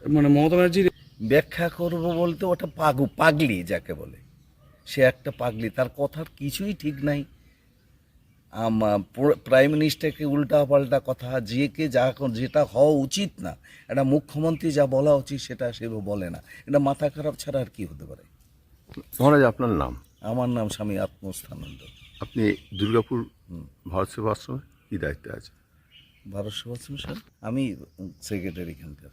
মানে মমতা ব্যানার্জির ব্যাখ্যা করব বলতে ওটা পাগু পাগলি যাকে বলে। সে একটা পাগলি তার কথার কিছুই ঠিক নাই। প্রাইম মিনিস্টারকে উল্টা পাল্টা কথা যে কে যা যেটা হওয়া উচিত না একটা মুখ্যমন্ত্রী যা বলা উচিত সেটা সে বলে না। এটা মাথা খারাপ ছাড়া আর কি হতে পারে? মহারাজ আপনার নাম? আমার নাম স্বামী আত্মস্থানন্দ। আপনি দুর্গাপুর ভারত সেবা আশ্রমে কি দায়িত্বে আছে ভারত সেবাশ্রম স্যার আমি সেক্রেটারি এখানকার।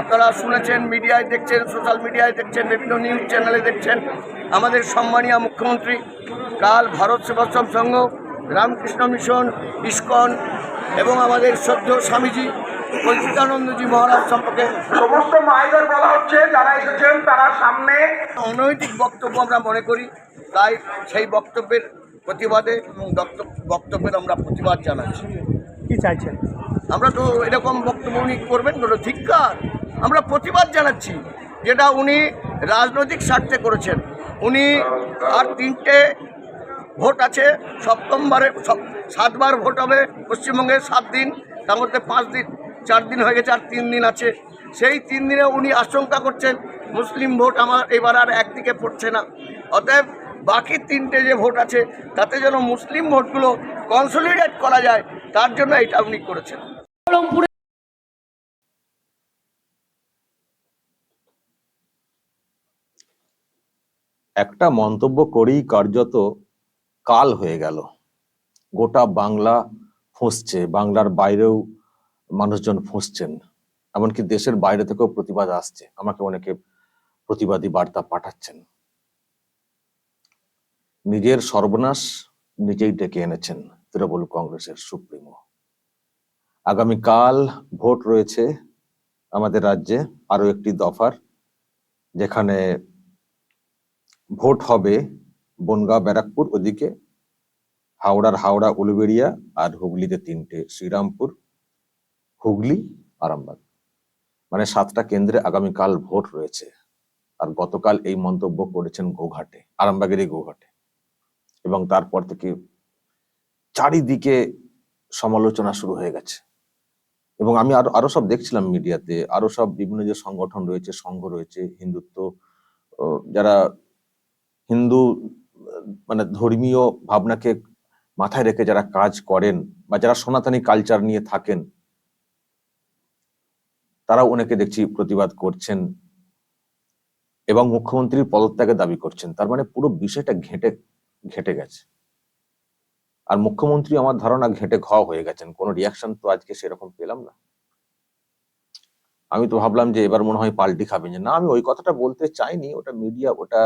আপনারা শুনেছেন মিডিয়ায় দেখছেন সোশ্যাল মিডিয়ায় দেখছেন বিভিন্ন নিউজ চ্যানেলে দেখছেন। আমাদের সম্মানীয় মুখ্যমন্ত্রী কাল ভারত সেবাশ্রম সংঘ রামকৃষ্ণ মিশন ইস্কন এবং আমাদের সদ্য স্বামীজি পরিচিতানন্দজি মহারাজ সম্পর্কে সমস্ত মায়েদের বলা হচ্ছে যারা এসেছেন তারা সামনে অনৈতিক বক্তব্য আমরা মনে করি তাই সেই বক্তব্যের প্রতিবাদে এবং বক্তব্য- বক্তব্যের আমরা প্রতিবাদ জানাচ্ছি। কি চাইছেন? আমরা তো এরকম বক্তব্য উনি করবেন কোনো ধিক্কার। আমরা প্রতিবাদ জানাচ্ছি যেটা উনি রাজনৈতিক স্বার্থে করেছেন। উনি আর তিনটে ভোট আছে, সপ্তমবারে সাতবার ভোট হবে, পশ্চিমবঙ্গে সাত দিন, তার মধ্যে পাঁচ দিন, চার দিন হয়ে গেছে আর তিন দিন আছে। সেই তিন দিনে উনি আশঙ্কা করছেন, মুসলিম ভোট আমার এবার আর একদিকে পড়ছে না। অতএব বাকি তিনটে যে ভোট আছে, তাতে যেন মুসলিম ভোটগুলো কনসলিডেট করা যায়, তার জন্য এটা উনি করেছেন। একটা মন্তব্য করেই কার্যত কাল হয়ে গেল। গোটা বাংলা ফুঁসছে, বাংলার বাইরেও মানুষজন ফুঁসছেন, এমনকি দেশের বাইরে থেকেও প্রতিবাদ আসছে। আমাকে অনেকে প্রতিবাদী বার্তা পাঠাচ্ছেন। নিজের সর্বনাশ নিজেই ডেকে এনেছেন তৃণমূল কংগ্রেসের সুপ্রিমো। আগামীকাল ভোট রয়েছে আমাদের রাজ্যে আরও একটি দফার, যেখানে ভোট হবে বনগাঁ, ব্যারাকপুর, ওদিকে হাওড়ার হাওড়া, উলুবেড়িয়া আর হুগলিতে তিনটে, শ্রীরামপুর, হুগলি, আরামবাগ। মানে সাতটা কেন্দ্রে আগামীকাল ভোট রয়েছে। আর গতকাল এই মন্তব্য করেছেন গৌঘাটে, আরামবাগেরই গৌঘাটে। এবং তারপর থেকে চারিদিকে সমালোচনা শুরু হয়ে গেছে। এবং আমি আরও আরও সব দেখছিলাম মিডিয়াতে, আরও সব বিভিন্ন যে সংগঠন রয়েছে, সংঘ রয়েছে, হিন্দুত্ব যারা হিন্দু মানে ধর্মীয় ভাবনাকে মাথায় রেখে যারা কাজ করেন বা যারা সনাতনী কালচার নিয়ে থাকেন, তারাও অনেকে দেখছি প্রতিবাদ করছেন এবং মুখ্যমন্ত্রীর পদত্যাগের দাবি করছেন। তার মানে পুরো বিষয়টা ঘেঁটে ঘেঁটে গেছে। আর মুখ্যমন্ত্রী আমার ধারণা ঘেঁটে ঘ হয়ে গেছেন। কোনো রিয়াকশন তো আজকে সেরকম পেলাম না। আমি তো ভাবলাম যে এবার মনে হয় পাল্টি খাবেন যে, না, আমি ওই কথাটা বলতে চাইনি। ওটা মিডিয়া ওটা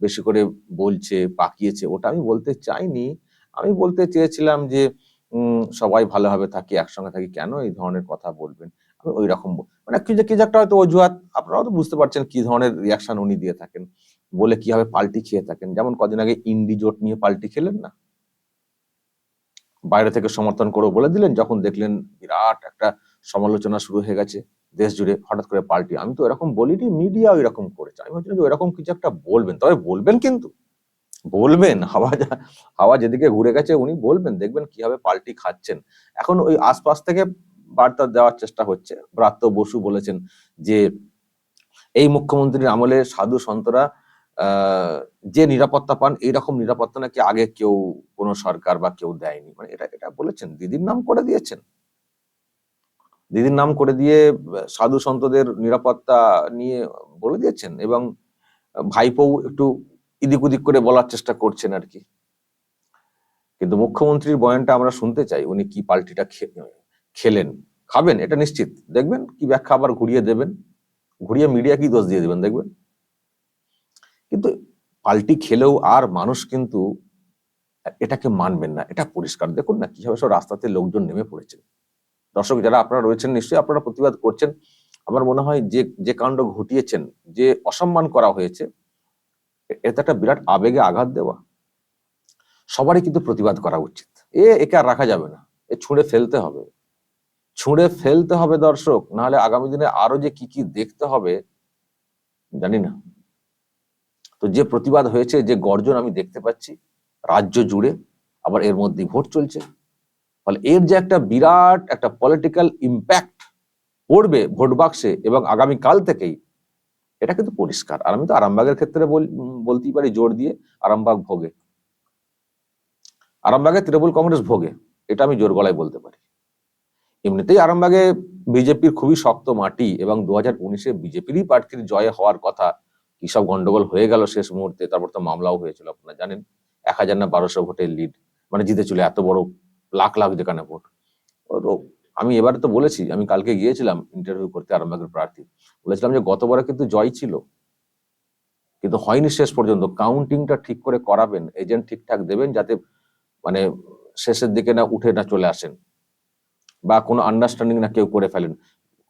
বেশি করে বলছে, পাকিয়েছে, ওটা আমি বলতে চাইনি। আমি বলতে চেয়েছিলাম যে সবাই ভালোভাবে থাকি, একসঙ্গে থাকি, কেন এই ধরনের কথা বলবেন? আমি ওই রকম মানে কি যে, কি একটা হয়তো অজুহাত, আপনারাও তো বুঝতে পারছেন কি ধরনের রিয়াকশন উনি দিয়ে থাকেন। বলে কীভাবে পাল্টি খেয়ে থাকেন? যেমন কদিন আগে ইন্ডি জোট নিয়ে পাল্টি খেলেন না? বাইরে থেকে সমর্থন করে বলে দিলেন, যখন দেখলেন বিরাট একটা সমালোচনা শুরু হয়ে গেছে। দেশ জুড়ে হঠাৎ করে পাল্টি। আমি তো এরকম বলিনি মিডিয়া এরকম করেছে। আমি ভাবছিলাম যে এরকম কিছু একটা বলবেন। তবে বলবেন কিন্তু। বলবেন, হাওয়া হাওয়া যেদিকে ঘুরে গেছে উনি বলবেন, দেখবেন কীভাবে পাল্টি খাচ্ছেন। এখন ওই আশপাশ থেকে বার্তা দেওয়ার চেষ্টা হচ্ছে। ব্রাত্য বসু বলেছেন যে, এই মুখ্যমন্ত্রীর আমলে সাধু সন্তরা যে নিরাপত্তা পান, এইরকম নিরাপত্তা নাকি আগে কেউ, কোনো সরকার বা কেউ দেয়নি? মানে এটা এটা বলেছেন, দিদির নাম করে দিয়েছেন। দিদির নাম করে দিয়ে সাধু সন্তদের নিরাপত্তা নিয়ে বলে দিয়েছেন এবং ভাইপোও একটু ইদিক উদিক করে বলার চেষ্টা করছেন আর কি। কিন্তু মুখ্যমন্ত্রীর বয়ানটা আমরা শুনতে চাই, উনি কি পাল্টিটা খেলেন, খাবেন, এটা নিশ্চিত। দেখবেন কি ব্যাখ্যা আবার ঘুরিয়ে দেবেন, ঘুরিয়ে মিডিয়া কি দোষ দিয়ে দেবেন দেখবেন? কিন্তু পাল্টি খেলেও আর মানুষ কিন্তু, এটাকে মানবেন না, এটা পরিষ্কার। দেখুন না, কীভাবে সব রাস্তাতে লোকজন নেমে পড়েছে। দর্শক যারা আপনারা রয়েছেন, নিশ্চয়ই আপনারা প্রতিবাদ করছেন। আমার মনে হয় যে যে কাণ্ড ঘটিয়েছেন, যে অসম্মান করা হয়েছে এটা একটা বিরাট আবেগে আঘাত দেওয়া, সবারই কিন্তু প্রতিবাদ করা উচিত। এ, একে আর রাখা যাবে না। এ ছুঁড়ে ফেলতে হবে। ছুঁড়ে ফেলতে হবে দর্শক, নাহলে আগামী দিনে আরও যে কি কি দেখতে হবে, জানি না। তো যে প্রতিবাদ হয়েছে, যে গর্জন আমি দেখতে পাচ্ছি, রাজ্য জুড়ে, আবার এর মধ্যে ভোট চলছে। ফলে এর যে একটা বিরাট একটা পলিটিক্যাল ইম্প্যাক্ট পড়বে ভোট বাক্সে এবং আগামী কাল থেকেই, এটা কিন্তু পরিষ্কার। আর আমি তো আরামবাগের ক্ষেত্রে বল- বলতেই পারি জোর দিয়ে, আরামবাগ ভোগে। আরামবাগে তৃণমূল কংগ্রেস ভোগে, এটা আমি জোর গলায় বলতে পারি। এমনিতেই আরামবাগে বিজেপির খুবই শক্ত মাটি এবং দু হাজার উনিশে বিজেপিরই প্রার্থীর জয় হওয়ার কথা কি সব গন্ডগোল হয়ে গেল শেষ মুহূর্তে, তারপর তো মামলাও হয়েছিল, আপনারা জানেন। এক হাজার না বারোশো ভোটের লিড মানে জিতে চলে এত বড় লাখ লাখ যেখানে ভোট। আমি এবারে তো বলেছি, আমি কালকে গিয়েছিলাম ইন্টারভিউ করতে আরামবাগের প্রার্থী। বলেছিলাম যে গতবারে কিন্তু জয় ছিল, কিন্তু হয়নি শেষ পর্যন্ত। কাউন্টিংটা ঠিক করে করাবেন এজেন্ট ঠিকঠাক দেবেন যাতে মানে শেষের দিকে না উঠে না চলে আসেন। বা কোনো আন্ডারস্ট্যান্ডিং না কেউ করে ফেলেন।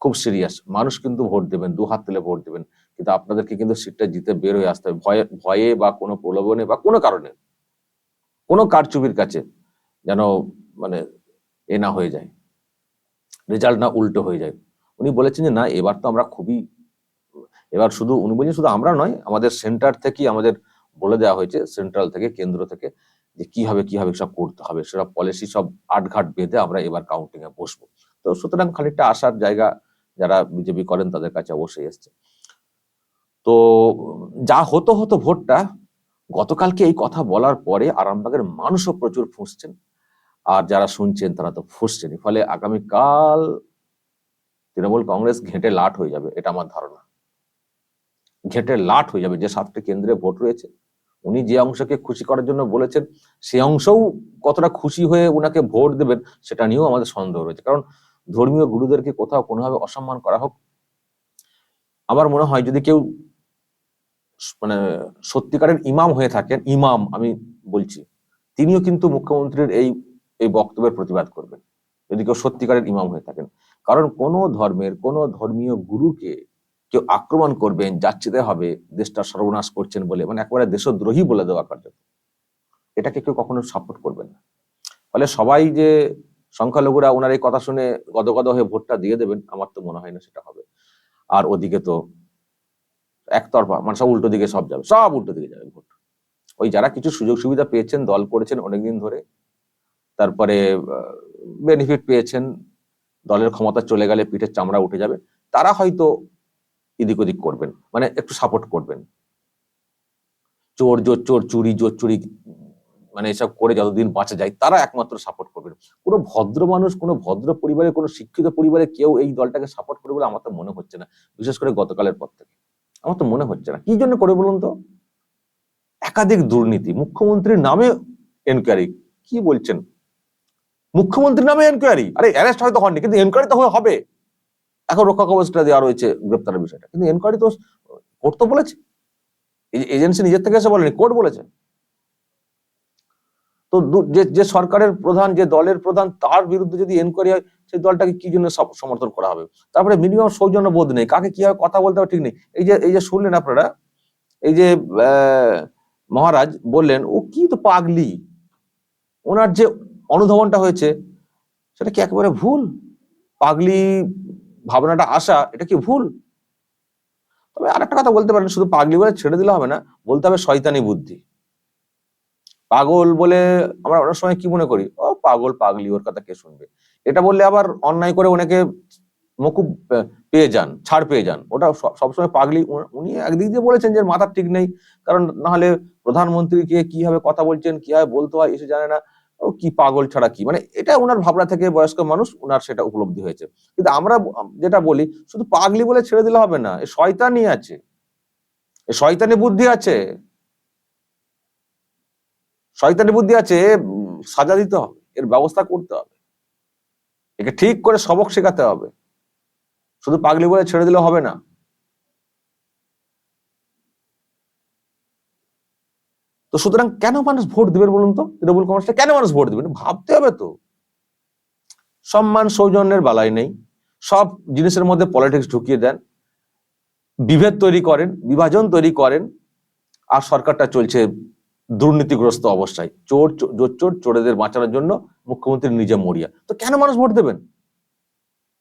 খুব সিরিয়াস মানুষ কিন্তু ভোট দেবেন, দু হাত তুলে ভোট দেবেন। কিন্তু আপনাদেরকে কিন্তু সিটটা জিতে বের হয়ে আসতে হবে। ভয়ে ভয়ে বা কোনো প্রলোভনে বা কোনো কারণে, কোনো কারচুপির কাছে যেন মানে এ না হয়ে যায়। রেজাল্ট না উল্টো হয়ে যায়। উনি বলেছেন যে, না, এবার তো আমরা খুবই, এবার শুধু, উনি বলছেন, শুধু আমরা নয়, আমাদের সেন্টার থেকেই আমাদের বলে দেওয়া হয়েছে, সেন্ট্রাল থেকে, কেন্দ্র থেকে, যে কীভাবে কীভাবে সব করতে হবে। সেসব পলিসি সব আটঘাট বেঁধে আমরা এবার কাউন্টিং এ বসবো। তো সুতরাং খানিকটা আসার জায়গা যারা বিজেপি করেন, তাদের কাছে অবশ্যই এসছে। তো যা হতো হতো ভোটটা, গতকালকে এই কথা বলার পরে আরামবাগের মানুষও প্রচুর ফুঁসছেন। আর যারা শুনছেন তারা তো ফুঁসছেনই। ফলে আগামীকাল তৃণমূল কংগ্রেস ঘেঁটে লাট হয়ে যাবে, এটা আমার ধারণা। ঘেঁটে লাট হয়ে যাবে, যে সাতটি কেন্দ্রে ভোট রয়েছে, উনি যে অংশকে খুশি করার জন্য বলেছেন, সে অংশও কতটা খুশি হয়ে উনাকে ভোট দেবেন, সেটা নিয়েও আমাদের সন্দেহ রয়েছে। কারণ ধর্মীয় গুরুদেরকে কোথাও কোনোভাবে অসম্মান করা হোক, আমার মনে হয় যদি কেউ মানে সত্যিকারের ইমাম হয়ে থাকেন, ইমাম আমি বলছি, তিনিও কিন্তু মুখ্যমন্ত্রীর এই এই বক্তব্যের প্রতিবাদ করবেন। যদি কেউ সত্যিকারের ইমাম হয়ে থাকেন। কারণ কোন ধর্মের, কোন ধর্মীয় গুরুকে কেউ আক্রমণ করবেন, যাচ্ছিতে হবে, দেশটা সর্বনাশ করছেন বলে মানে একেবারে দেশদ্রোহী বলে দেওয়া কার্যত। এটাকে কেউ কখনো সাপোর্ট করবেন না। ফলে সবাই যে সংখ্যালঘুরা ওনার এই কথা শুনে গদগদ হয়ে ভোটটা দিয়ে দেবেন, আমার তো মনে হয় না সেটা হবে। আর ওদিকে তো একতরফা মানে সব উল্টো দিকে সব যাবে, সব উল্টো দিকে যাবে ভোট। ওই যারা কিছু সুযোগ সুবিধা পেয়েছেন, দল করেছেন অনেকদিন ধরে তারপরে বেনিফিট পেয়েছেন, দলের ক্ষমতা চলে গেলে পিঠের চামড়া উঠে যাবে, তারা হয়তো এদিক ওদিক করবেন মানে একটু সাপোর্ট করবেন। চোর জোর, চোর চুরি, জোর চুরি মানে এসব করে যতদিন বাঁচা যায়, তারা একমাত্র সাপোর্ট করবেন। কোনো ভদ্র মানুষ, কোনো ভদ্র পরিবারে কোনো শিক্ষিত পরিবারে কেউ এই দলটাকে সাপোর্ট করবে বলে আমার তো মনে হচ্ছে না, বিশেষ করে গতকালের পর থেকে। আমার তো মনে হচ্ছে না। কি জন্য করে বলুন তো? একাধিক দুর্নীতি, মুখ্যমন্ত্রীর নামে এনকোয়ারি কি বলছেন? মুখ্যমন্ত্রীর নামে এনকোয়ারি আরে অ্যারেস্ট হয়তো হয়নি কিন্তু এনকোয়ারি তো হবে। এখন রক্ষা কবচটা দেওয়া রয়েছে গ্রেপ্তারের বিষয়টা। কিন্তু এনকোয়ারি তো কোর্ট তো বলেছে। এজেন্সি নিজের থেকে এসে বলেনি কোর্ট বলেছে। তো যে যে সরকারের প্রধান, যে দলের প্রধান, তার বিরুদ্ধে যদি এনকোয়ারি হয়, সেই দলটাকে কি জন্য সমর্থন করা হবে? তারপরে মিনিমাম সৌজন্য বোধ নেই। কাকে কীভাবে কথা বলতে হবে ঠিক নেই। এই যে এই যে শুনলেন আপনারা, এই যে মহারাজ বললেন, ও কি তো পাগলি। ওনার যে অনুধাবনটা হয়েছে, সেটা কি একেবারে ভুল? পাগলি ভাবনাটা আসা, এটা কি ভুল? তবে আর একটা কথা বলতে পারেন, শুধু পাগলি বলে ছেড়ে দিলে হবে না, বলতে হবে শয়তানি বুদ্ধি। পাগল বলে আমরা অনেক সময় কি মনে করি? ও পাগল পাগলি, ওর কথা কে শুনবে? এটা বললে আবার অন্যায় করে ওনাকে মকুব পেয়ে যান, ছাড় পেয়ে যান। ওটা সবসময় পাগলি উনি- একদিক দিয়ে বলেছেন যে মাথার ঠিক নেই, কারণ না হলে প্রধানমন্ত্রীকে কীভাবে কথা বলছেন, কীভাবে বলতে হয়, এসে জানে না। ও কি পাগল ছাড়া কি? মানে এটা ওনার ভাবনা থেকে বয়স্ক মানুষ ওনার সেটা উপলব্ধি হয়েছে। কিন্তু আমরা যেটা বলি, শুধু পাগলি বলে ছেড়ে দিলে হবে না, এ শয়তানি আছে। এ শয়তানি বুদ্ধি আছে। শয়তানি বুদ্ধি আছে সাজা দিতে হবে, এর ব্যবস্থা করতে হবে। একে ঠিক করে সবক শেখাতে হবে। শুধু পাগলি বলে ছেড়ে দিলে হবে না। তো সুতরাং কেন মানুষ ভোট দিবেন বলুন তো? তৃণমূল কংগ্রেসটা কেন মানুষ ভোট দিবেন? ভাবতে হবে তো। সম্মান সৌজন্যের বালাই নেই। সব জিনিসের মধ্যে পলিটিক্স ঢুকিয়ে দেন। বিভেদ তৈরি করেন, বিভাজন তৈরি করেন। আর সরকারটা চলছে দুর্নীতিগ্রস্ত অবস্থায়। চোর জোর চোর, চোরেদের বাঁচানোর জন্য মুখ্যমন্ত্রী নিজে মরিয়া। তো কেন মানুষ ভোট দেবেন?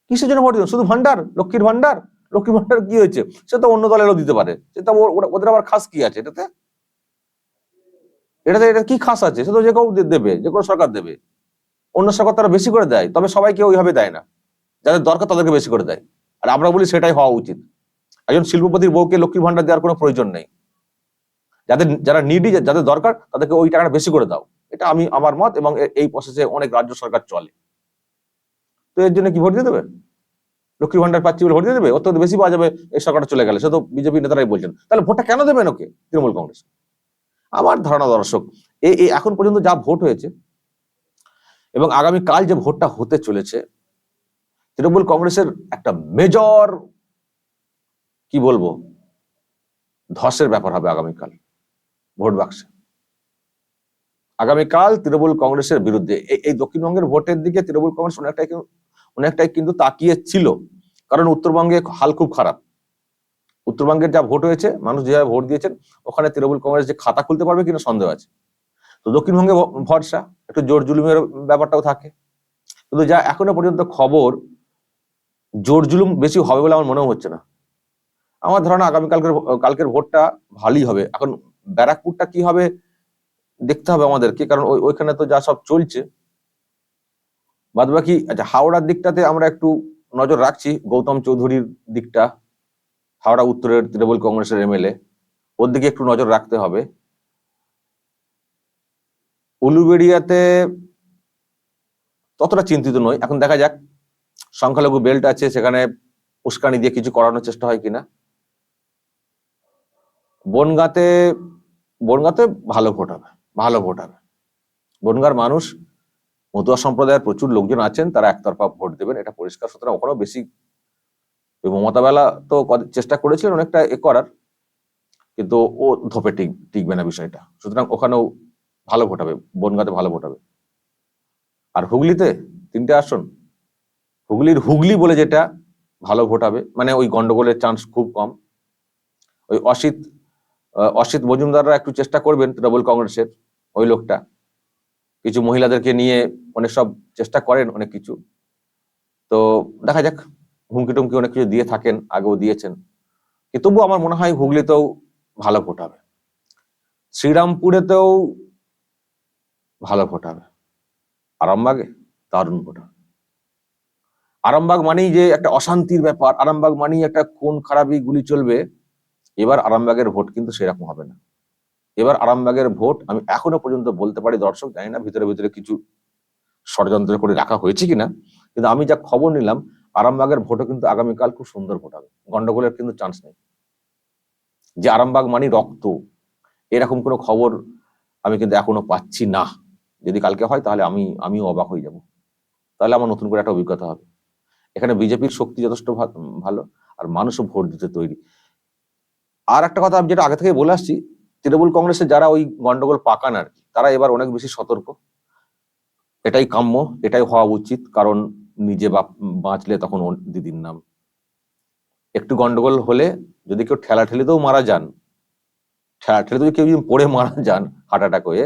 কিসের জন্য ভোট দেবেন? শুধু ভান্ডার লক্ষ্মীর ভান্ডার লক্ষ্মীর ভান্ডার কি হয়েছে? সে তো অন্য দলেরও দিতে পারে। ওর- ওরা- ওদের আবার খাস কি আছে এটাতে? এটাতে এটা কি খাস আছে? সে তো যে কেউ দেবে, যে কোনো সরকার দেবে। অন্য সরকার তারা বেশি করে দেয়, তবে সবাইকে ওইভাবে দেয় না। যাদের দরকার তাদেরকে বেশি করে দেয়। আর আমরা বলি সেটাই হওয়া উচিত। একজন শিল্পপতির বউকে লক্ষ্মীর ভান্ডার দেওয়ার কোনো প্রয়োজন নেই। যাদের, যারা নিডি যাদের দরকার, তাদেরকে ওই টাকাটা বেশি করে দাও। এটা আমি, আমার মত এবং এই প্রসেসে অনেক রাজ্য সরকার চলে। তো এর জন্য কি ভোট দিয়ে দেবে? লক্ষ্মী ভান্ডার পাচ্ছি বলে ভোট দিয়ে দেবে? অত্যন্ত বেশি পাওয়া যাবে, এই সরকারটা চলে গেলে। সে তো বিজেপি নেতারাই বলছেন। তাহলে ভোটটা কেন দেবেন ওকে? তৃণমূল কংগ্রেস। আমার ধারণা দর্শক এই এখন পর্যন্ত যা ভোট হয়েছে এবং আগামী কাল যে ভোটটা হতে চলেছে, তৃণমূল কংগ্রেসের একটা মেজর কি বলব, ধসের ব্যাপার হবে আগামীকাল ভোট বাক্সে। আগামীকাল তৃণমূল কংগ্রেসের বিরুদ্ধে এই- দক্ষিণবঙ্গের ভোটের দিকে তৃণমূল কংগ্রেস অনেকটাই অনেকটাই কিন্তু তাকিয়ে ছিল, কারণ উত্তরবঙ্গে হাল খুব খারাপ। উত্তরবঙ্গের যা ভোট হয়েছে, মানুষ যেভাবে ভোট দিয়েছেন, ওখানে তৃণমূল কংগ্রেস যে খাতা খুলতে পারবে কিনা সন্দেহ আছে। তো দক্ষিণবঙ্গে ভরসা, একটু জোর জুলুমের ব্যাপারটাও থাকে। কিন্তু যা এখনও পর্যন্ত খবর, জোর জুলুম বেশি হবে বলে আমার মনেও হচ্ছে না। আমার ধারণা আগামীকালকের কালকের ভোটটা ভালোই হবে। এখন ব্যারাকপুরটা কি হবে, দেখতে হবে আমাদেরকে, কারণ ওই- ওইখানে তো যা সব চলছে। বাদ বাকি আচ্ছা হাওড়ার দিকটাতে আমরা একটু নজর রাখছি, গৌতম চৌধুরীর দিকটা। হাওড়া উত্তরের তৃণমূল কংগ্রেসের এমএলএ, ওর দিকে একটু নজর রাখতে হবে। উলুবেড়িয়াতে ততটা চিন্তিত নই। এখন দেখা যাক, সংখ্যালঘু বেল্ট আছে, সেখানে উস্কানি দিয়ে কিছু করানোর চেষ্টা হয় কিনা। বনগাঁতে বনগাঁতে ভালো ভোট হবে, ভালো ভোট হবে। বনগাঁর মানুষ, মতুয়া সম্প্রদায়ের প্রচুর লোকজন আছেন, তারা একতরফা ভোট দেবেন, এটা পরিষ্কার। সুতরাং ওখানেও বেশি ওই মমতা বেলা তো চেষ্টা করেছিলেন অনেকটা এ করার, কিন্তু ও ধোপে টিক টিকবে না বিষয়টা। সুতরাং ওখানেও ভালো ভোট হবে বনগাঁতে ভালো ভোট হবে আর হুগলিতে তিনটে আসন, হুগলির হুগলি বলে যেটা ভালো ভোট হবে মানে ওই গন্ডগোলের চান্স খুব কম। ওই অসিত অসিত মজুমদাররা একটু চেষ্টা করবেন তৃণমূল কংগ্রেসের, ওই লোকটা। কিছু মহিলাদেরকে নিয়ে অনেক সব চেষ্টা করেন অনেক কিছু। তো দেখা যাক। হুমকি টুমকি অনেক কিছু দিয়ে থাকেন, আগেও দিয়েছেন। তবু আমার মনে হয় হুগলিতেও ভালো ভোট হবে। শ্রীরামপুরেতেও ভালো ভোট হবে। আরামবাগে দারুণ ভোট হবে। আরামবাগ মানেই যে একটা অশান্তির ব্যাপার, আরামবাগ মানেই একটা কোন খারাপই গুলি চলবে, এবার আরামবাগের ভোট কিন্তু সেরকম হবে না। এবার আরামবাগের ভোট আমি এখনও পর্যন্ত বলতে পারি, দর্শক জানি না ভিতরে ভিতরে কিছু ষড়যন্ত্র করে রাখা হয়েছে কিনা, কিন্তু আমি যা খবর নিলাম আরামবাগের ভোটও কিন্তু আগামীকাল খুব সুন্দর ভোট হবে। গন্ডগোলের কিন্তু চান্স নেই। যে আরামবাগ মানে রক্ত। এরকম কোনো খবর আমি কিন্তু এখনও পাচ্ছি না। যদি কালকে হয় তাহলে আমি, আমিও অবাক হয়ে যাব। তাহলে আমার নতুন করে একটা অভিজ্ঞতা হবে। এখানে বিজেপির শক্তি যথেষ্ট ভালো আর মানুষও ভোট দিতে তৈরি। আর একটা কথা আমি যেটা আগে থেকে বলে আসছি, তৃণমূল কংগ্রেসের যারা ওই গন্ডগোল পাকান আর কি, তারা এবার অনেক বেশি সতর্ক। এটাই কাম্য, এটাই হওয়া উচিত। কারণ নিজে বাঁচলে তখন দিদির নাম। একটু গন্ডগোল হলে যদি কেউ ঠেলা ঠেলিতেও মারা যান ঠেলা ঠেলিতেও কেউ যদি পড়ে মারা যান হার্ট অ্যাটাক হয়ে,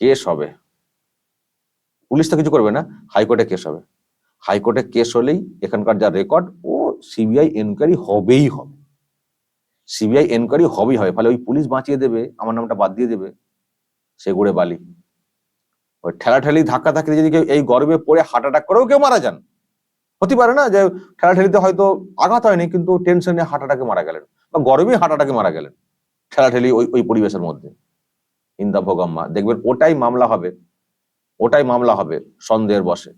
কেস হবে। পুলিশ তো কিছু করবে না, হাইকোর্টে কেস হবে। হাইকোর্টে কেস হলেই এখানকার যা রেকর্ড ও সিবিআই এনকোয়ারি হবেই হবে। সিবিআই এনকোয়ারি হবেই হবে। ফলে ওই পুলিশ বাঁচিয়ে দেবে, আমার নামটা বাদ দিয়ে দেবে, সে গুড়ে বালি। ওই ঠেলাঠেলি ধাক্কা ধাক্কি যদি কেউ এই গর্বে পড়ে হার্ট অ্যাটাক করেও কেউ মারা যান, হতে পারে না যে ঠেলাঠেলিতে হয়তো আঘাত হয়নি কিন্তু টেনশনে হার্ট অ্যাটাকে মারা গেলেন বা গরমে হার্ট অ্যাটাকে মারা গেলেন ঠেলাঠেলি ওই ওই পরিবেশের মধ্যে। ইন্দা ভোগাম্মা। দেখবেন ওটাই মামলা হবে, ওটাই মামলা হবে সন্দেহের বসে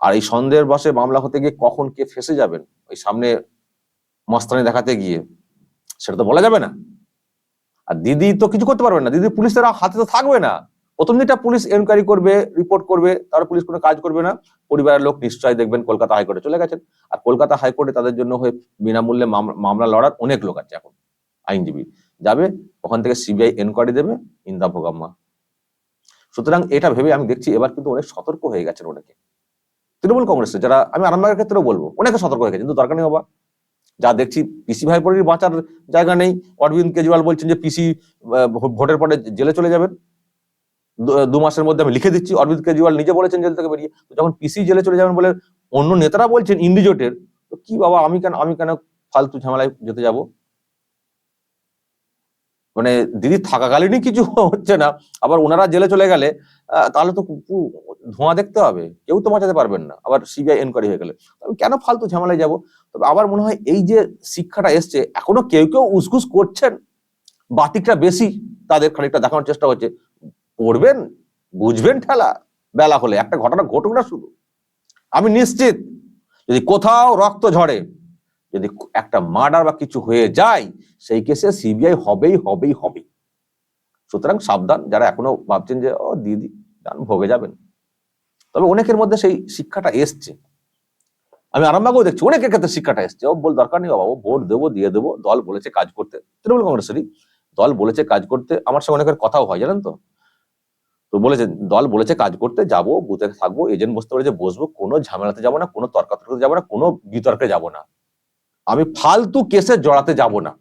আর এই সন্দেহের বসে মামলা হতে গিয়ে কখন কে ফেসে যাবেন, ওই সামনে মস্তানি দেখাতে গিয়ে, সেটা তো বলা যাবে না। আর দিদি তো কিছু করতে পারবে না, দিদি পুলিশের হাতে তো থাকবে না। প্রথম দিনটা পুলিশ এনকোয়ারি করবে রিপোর্ট করবে, তার পুলিশ কোনো কাজ করবে না। পরিবারের লোক নিশ্চয়ই দেখবেন কলকাতা হাইকোর্টে চলে গেছেন। আর কলকাতা হাইকোর্টে তাদের জন্য হয়ে বিনামূল্যে মামলা লড়ার অনেক লোক আছে এখন, আইনজীবী। যাবে, ওখান থেকে সিবিআই এনকোয়ারি দেবে, ইন্দা ভোগাম্মা। সুতরাং এটা ভেবে আমি দেখছি, এবার কিন্তু অনেক সতর্ক হয়ে গেছেন অনেকে। তৃণমূল কংগ্রেসের যারা, আমি আরামবাগের ক্ষেত্রেও বলব, অনেকে সতর্ক হয়ে গেছে কিন্তু দরকার নেই বাবা যা দেখছি পিসি ভাইপোরের বাঁচার জায়গা নেই। অরবিন্দ কেজরিওয়াল বলছেন যে পিসি ভোটের পরে জেলে চলে যাবেন। দু- মাসের মধ্যে আমি লিখে দিচ্ছি। অরবিন্দ কেজরিওয়াল নিজে বলেছেন জেল থেকে বেরিয়ে। যখন পিসি জেলে চলে যাবেন বলে অন্য নেতারা বলছেন ইন্ডিজোটের তো কি বাবা, আমি কেন আমি কেন ফালতু ঝামেলায় যেতে যাব? মানে দিদি থাকাকালীনই কিছু হচ্ছে না। আবার ওনারা জেলে চলে গেলে তাহলে তো ধোঁয়া দেখতে হবে। কেউ তো বাঁচাতে পারবেন না। আবার সিবিআই এনকোয়ারি হয়ে গেলে। আমি কেন ফালতু ঝামেলায় যাব? তবে আবার মনে হয় এই যে শিক্ষাটা এসছে, এখনও কেউ কেউ উসকুস করছেন। বাতিকটা বেশি, তাদের খানিকটা দেখানোর চেষ্টা হচ্ছে পড়বেন, বুঝবেন ঠেলা, বেলা হলে। একটা ঘটনা ঘটুক না শুধু। আমি নিশ্চিত, যদি কোথাও রক্ত ঝরে, যদি একটা মার্ডার বা কিছু হয়ে যায়, সেই কেসে সিবিআই হবেই হবেই হবেই। সুতরাং সাবধান, যারা এখনও ভাবছেন যে, ও, দিদি যান ভোগে যাবেন। তবে অনেকের মধ্যে সেই শিক্ষাটা এসছে। আমি আরামবাগেও দেখছি, অনেকের ক্ষেত্রে শিক্ষাটা এসছে। ও বল, দরকার নেই বাবা, ও ভোট দেবো, দিয়ে দেবো, দল বলেছে কাজ করতে। তৃণমূল কংগ্রেসেরই দল বলেছে কাজ করতে। আমার সঙ্গে অনেকের কথাও হয়, জানেন তো? তো বলেছে, দল বলেছে কাজ করতে যাব, বুথে থাকব এজেন্ট বসতে যে বসবো, কোনো ঝামেলাতে যাব না, কোনো তর্কাতর্কতে যাব না, কোনো বিতর্কে যাব না। আমি ফালতু কেসে জড়াতে যাব না।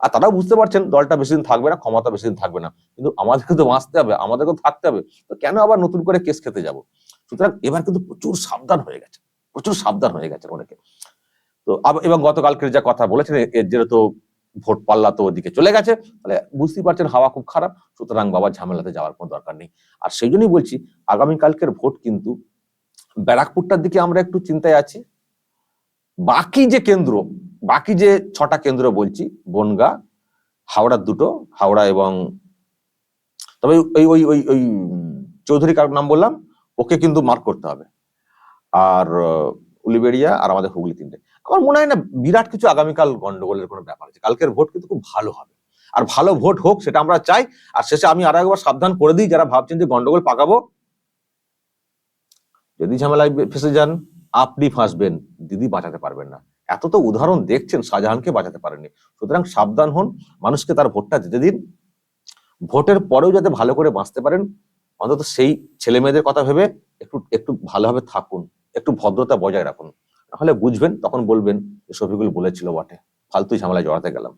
আর তারাও বুঝতে পারছেন, দলটা বেশি দিন থাকবে না, ক্ষমতা বেশি দিন থাকবে না। কিন্তু আমাদেরকে তো বাঁচতে হবে, আমাদেরকে থাকতে হবে। তো কেন আবার নতুন করে কেস খেতে যাব? সুতরাং এবার কিন্তু প্রচুর সাবধান হয়ে গেছে, প্রচুর সাবধান হয়ে গেছে অনেকে। তো এবং গতকালকের যা কথা বলেছেন, এর জেরে তো ভোট পাল্লা তো ওদিকে চলে গেছে। তাহলে বুঝতেই পারছেন হাওয়া খুব খারাপ, সুতরাং বাবা ঝামেলাতে যাওয়ার কোনো দরকার নেই। আর সেই জন্যই বলছি, আগামীকালকের ভোট কিন্তু ব্যারাকপুরটার দিকে আমরা একটু চিন্তায় আছি। বাকি যে কেন্দ্র, বাকি যে ছটা কেন্দ্র বলছি, বনগা, হাওড়ার দুটো, হাওড়া এবং তবে ওই ওই ওই ওই চৌধুরী কার নাম বললাম, ওকে কিন্তু মার্ক করতে হবে। আর উলিবেড়িয়া আর আমাদের হুগলি তিনটে। আমার মনে হয় না বিরাট কিছু আগামীকাল গন্ডগোলের কোনো ব্যাপার আছে। কালকের ভোট কিন্তু খুব ভালো হবে। আর ভালো ভোট হোক সেটা আমরা চাই। আর শেষে আমি আর একবার সাবধান করে দিই, যারা ভাবছেন যে গন্ডগোল পাকাবো, যদি ঝামেলায় ফেসে যান, আপনি ফাঁসবেন, দিদি বাঁচাতে পারবেন না। এত তো উদাহরণ দেখছেন, শাহজাহানকে বাঁচাতে পারেননি। সুতরাং সাবধান হন, মানুষকে তার ভোটটা দিতে দিন। ভোটের পরেও যাতে ভালো করে বাঁচতে পারেন, অন্তত সেই ছেলে মেয়েদের কথা ভেবে একটু একটু ভালোভাবে থাকুন। একটু ভদ্রতা বজায় রাখুন। তাহলে বুঝবেন, তখন বলবেন যে শফিকুল বলেছিল বটে। ফালতু ঝামেলায় জড়াতে গেলাম।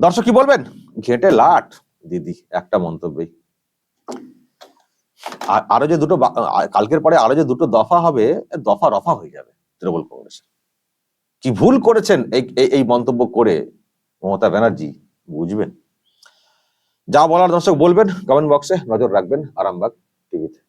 দর্শক কি বলবেন? ঘেটে লাট, দিদি, একটা মন্তব্যই। আর যে দুটো কালকের পরে আরও যে দুটো দফা হবে দফা রফা হয়ে যাবে তৃণমূল কংগ্রেস কি ভুল করেছেন এই- এই মন্তব্য করে মমতা ব্যানার্জি, বুঝবেন। যা বলার দর্শক বলবেন কমেন্ট বক্সে নজর রাখবেন, আরামবাগ টিভিতে।